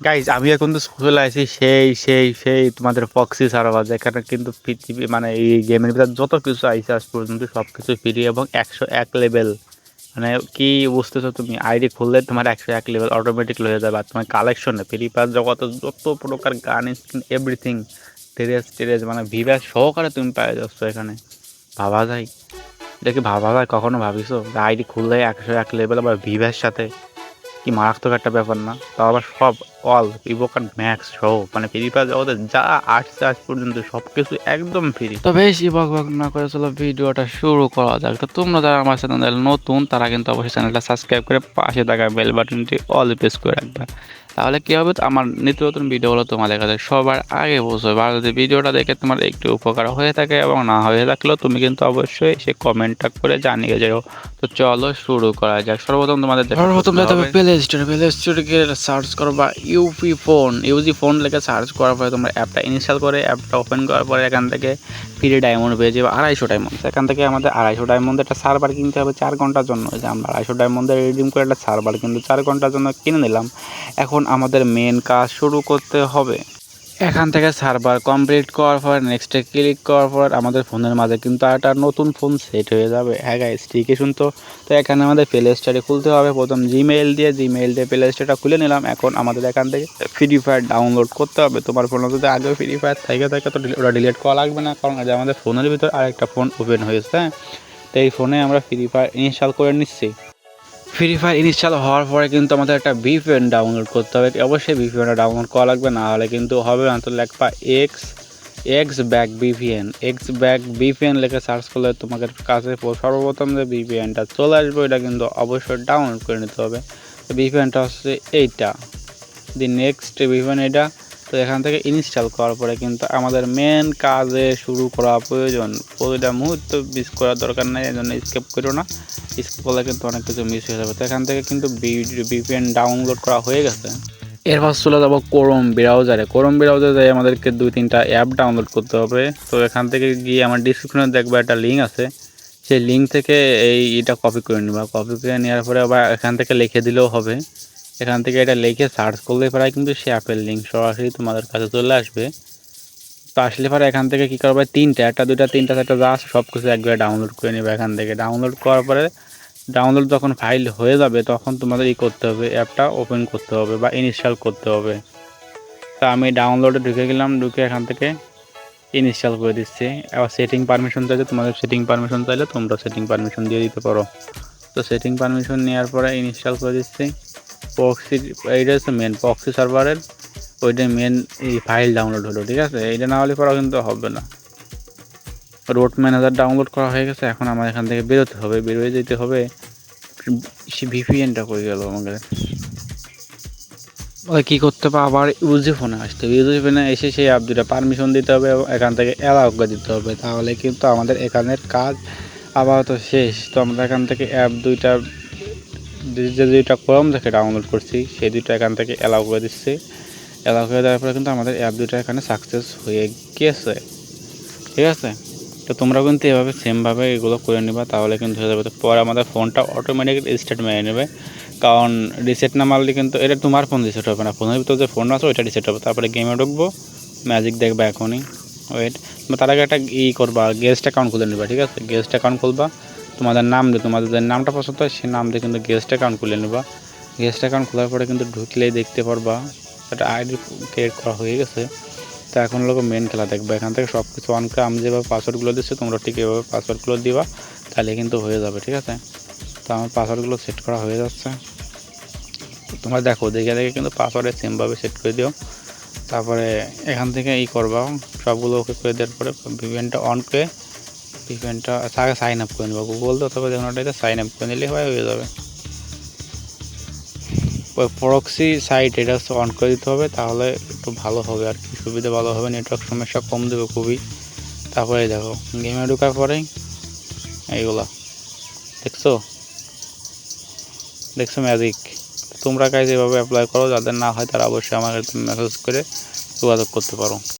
Guys আমি এখন তো চলে আসি, সেই সেই সেই তোমাদের ফক্সি সার্ভার যেখানে কিন্তু পৃথিবী মানে এই গেমের ভিতরে যত কিছু আইসে আজ পর্যন্ত সব কিছু ফ্রি এবং একশো এক লেভেল মানে কি বুঝতেছো তুমি? আইডি খুললে তোমার একশো এক লেভেল অটোমেটিক হয়ে যাবে, আর তোমার কালেকশনে ফ্রি ফায়ার জগতে যত প্রকার গান স্কিন এভরিথিং টেরেস টেরেস মানে ভিভ্যাস সহকারে তুমি পেয়ে যাচ্ছ এখানে। ভাবা যায়। কি ভাবা যায়? কখনো ভাবিছো? আইডি খুললে একশো এক লেভেল আবার ভিভ্যার সাথে? কি মারাত্মক একটা ব্যাপার না? তাও আবার সব অল ইভোকার ম্যাক্স সহ মানে ফ্রি ফায়ার জগতে যা আসছে আজ পর্যন্ত সব কিছু একদম ফ্রি তো বেশি বক বক না করে চলো ভিডিওটা শুরু করা যাক। তো তোমরা যারা আমার চ্যানেল নতুন তারা কিন্তু অবশ্যই চ্যানেলটা সাবস্ক্রাইব করে পাশে থাকা বেল বাটনটি অল প্রেস করে রাখবে। তাহলে কী হবে? আমার নিত্য নতুন ভিডিওগুলো তোমাদের কাছে সবার আগে পৌঁছবে। আর যদি ভিডিওটা দেখে তোমার একটু উপকার হয়ে থাকে এবং না হয়ে থাকলেও তুমি কিন্তু অবশ্যই সে কমেন্টটা করে জানিয়ে যাও। তো চলো শুরু করা যাক। সর্বপ্রথম তোমাদের সর্বপ্রথম প্লে স্টোরে প্লে স্টোরে গিয়ে সার্চ করো বা ইউপি ফোন ইউজি ফোন লেখে সার্চ করার পরে তোমরা অ্যাপটা ইনস্টল করে অ্যাপটা ওপেন করার পরে এখান থেকে ফ্রি ডায়মন্ড পেয়ে যাবে আড়াইশো ডায়মন্ড এখান থেকে আমাদের আড়াইশো ডায়মন্ড একটা সার্ভার কিনতে হবে চার ঘণ্টার জন্য। যে আমরা আড়াইশো ডায়মন্ডে রিডিম করে একটা সার্ভার কিন্তু চার ঘণ্টার জন্য কিনে নিলাম। এখন আমাদের মেন কাজ শুরু করতে হবে। এখান থেকে সার্ভার কমপ্লিট করার পর নেক্সটে ক্লিক করার পর আমাদের ফোনের মাঝে কিন্তু একটা নতুন ফোন সেট হয়ে যাবে। হ্যাঁ গাইস ঠিকই শুনতো তো এখানে আমাদের প্লে স্টোরে খুলতে হবে। প্রথম জিমেইল দিয়ে জিমেইল দিয়ে প্লে স্টোরটা খুলে নিলাম। এখন আমাদের এখান থেকে ফ্রি ফায়ার ডাউনলোড করতে হবে। তোমার ফোনে যদি আগেও ফ্রি ফায়ার থাকে থাকে তো ওটা ডিলিট করা লাগবে না। কারণ আমাদের ফোনের ভিতর আরেকটা ফোন ওপেন হয়েছে হ্যাঁ? তো এই ফোনে আমরা ফ্রি ফায়ার ইনস্টল করে নিচ্ছি। ফ্রি ফায়ার ইনস্টল হওয়ার পরে কিন্তু আমাদের একটা ভিপিএন ডাউনলোড করতে হবে। অবশ্যই ভিপিএনটা ডাউনলোড করা লাগবে, না হলে কিন্তু হবে না। তো লেখবা X X back VPN X back VPN লিখে সার্চ করলে তোমাদের কাছে সর্বপ্রথম যে ভিপিএনটা চলে আসবে, ওইটা কিন্তু অবশ্যই ডাউনলোড করে নিতে হবে। তো ভিপিএনটা হচ্ছে এইটা। দি নেক্সট ভিপিএন এটা তো এখান থেকে ইনস্টল করার পরে কিন্তু আমাদের মেন কাজে শুরু করা প্রয়োজন। প্রতিটা মুহূর্ত মিস করার দরকার নেই এই জন্য স্কেপ করো না। স্কেপ করলে কিন্তু অনেক কিছু মিস হয়ে যাবে। তো এখান থেকে কিন্তু ভিপিএন ডাউনলোড করা হয়ে গেছে। এরপর চলে যাব কোরম ব্রাউজারে কোরম ব্রাউজারে আমাদেরকে দুই তিনটা অ্যাপ ডাউনলোড করতে হবে। তো এখান থেকে গিয়ে আমার ডিসক্রিপশনে দেখবে একটা লিঙ্ক আছে। সেই লিঙ্ক থেকে এই এটা কপি করে নিবা। কপি করে নেওয়ার পরে আবার এখান থেকে লিখে দিলেও হবে। এখান থেকে এটা লিখে সার্চ করলে পরে কিন্তু সে অ্যাপের লিঙ্ক সরাসরি তোমাদের কাছে চলে আসবে। তো আসলে পরে এখান থেকে কী করবে? তিনটা, একটা, দুইটা, তিনটা, চারটা যা আছে সব কিছু একবারে ডাউনলোড করে নেবে এখান থেকে। ডাউনলোড করার পরে ডাউনলোড যখন ফাইল হয়ে যাবে, তখন তোমাদের ই করতে হবে, অ্যাপটা ওপেন করতে হবে বা ইনস্টল করতে হবে। তা আমি ডাউনলোডে ঢুকে গেলাম, ঢুকে এখান থেকে ইনস্টল করে দিচ্ছি। আবার সেটিং পারমিশন চাইলে তোমাদের সেটিং পারমিশন চাইলে তোমরা সেটিং পারমিশন দিয়ে দিতে পারো। তো সেটিং পারমিশন নেওয়ার পরে ইনস্টল করে দিচ্ছি। পক্সি এইটা হচ্ছে মেন পক্সি সার্ভারের ওইটা মেন এই ফাইল ডাউনলোড হলো, ঠিক আছে? এইটা না হলে পরে কিন্তু হবে না। রোড ম্যানেজার ডাউনলোড করা হয়ে গেছে, এখন আমার এখান থেকে বেরোতে হবে, বেরোয় যেতে হবে। সে ভিপিএনটা করে গেল আমাদের ওই কী করতে হবে? আবার ইউজি ফোনে আসতে হবে। ইউজি ফোনে এসে সেই অ্যাপ দুটা পারমিশন দিতে হবে এবং এখান থেকে অ্যালাউ করে দিতে হবে। তাহলে কিন্তু আমাদের এখানের কাজ আপাতত শেষ। তো আমরা এখান থেকে অ্যাপ দুইটা যে- দুইটা ক্রম থেকে ডাউনলোড করছি, সেই দুইটা এখান থেকে অ্যালাউ করে দিচ্ছি। অ্যালাউ করে দেওয়ার পরে কিন্তু আমাদের অ্যাপ দুইটা এখানে সাকসেস হয়ে গিয়েছে। ঠিক আছে? তো তোমরা কিন্তু এভাবে সেমভাবে এগুলো করে নিবা, তাহলে কিন্তু হয়ে যাবে। তো পরে আমাদের ফোনটা অটোমেটিক রিসেট মেরে নেবে। কারণ রিসেট না মারলে কিন্তু এটা তোমার ফোন রিসেট হবে না। ফোনের ভিতরে যে ফোন আছে, ওইটা রিসেট হবে। তারপরে গেমে ঢুকবো ম্যাজিক দেখবে এখনই। ওয়েট তার আগে একটা ই করবা গেস্ট অ্যাকাউন্ট খুলে নেবা, ঠিক আছে? গেস্ট অ্যাকাউন্ট খুলবা। তোমাদের নাম দিয়ে, তোমাদের যে নামটা পছন্দ হয়, সেই নাম দিয়ে কিন্তু গেস্ট অ্যাকাউন্ট খুলে নেবা। গেস্ট অ্যাকাউন্ট খোলার পরে কিন্তু ঢুকলেই দেখতে পারবা একটা আইডি ক্রিয়েট করা হয়ে গেছে। তো এখন লোক মেন খেলা দেখবে। এখান থেকে সব কিছু অন আমি যেভাবে পাসওয়ার্ডগুলো দিচ্ছি, তোমরা ঠিক এভাবে পাসওয়ার্ডগুলো দিবা, তাহলে কিন্তু হয়ে যাবে, ঠিক আছে? তো আমার পাসওয়ার্ডগুলো সেট করা হয়ে যাচ্ছে। তোমরা দেখো, দেখে দেখে কিন্তু পাসওয়ার্ডে সেমভাবে সেট করে দিও। তারপরে এখান থেকে ই করবা, সবগুলো ওকে করে দেওয়ার পরে ভিভিএনটা অন করে ভিভিএনটা আগে সাইন আপ করে নেব। গুগল তো তবে দেখুন ওটাতে সাইন আপ করে নিলে হয় হয়ে যাবে। ওই প্রক্সি সাইট এটা অন করে দিতে হবে, তাহলে একটু ভালো হবে আর কি। সুবিধা ভালো হবে নেটওয়ার্ক সমস্যা কম দেবে খুবই। তারপরে দেখো গেমে ঢোকার পরেই এইগুলা। দেখছ? দেখছ ম্যাজিক তোমরা কাজ এভাবে অ্যাপ্লাই করো, যাদের না হয় তারা অবশ্যই আমাকে মেসেজ করে যোগাযোগ করতে পারো।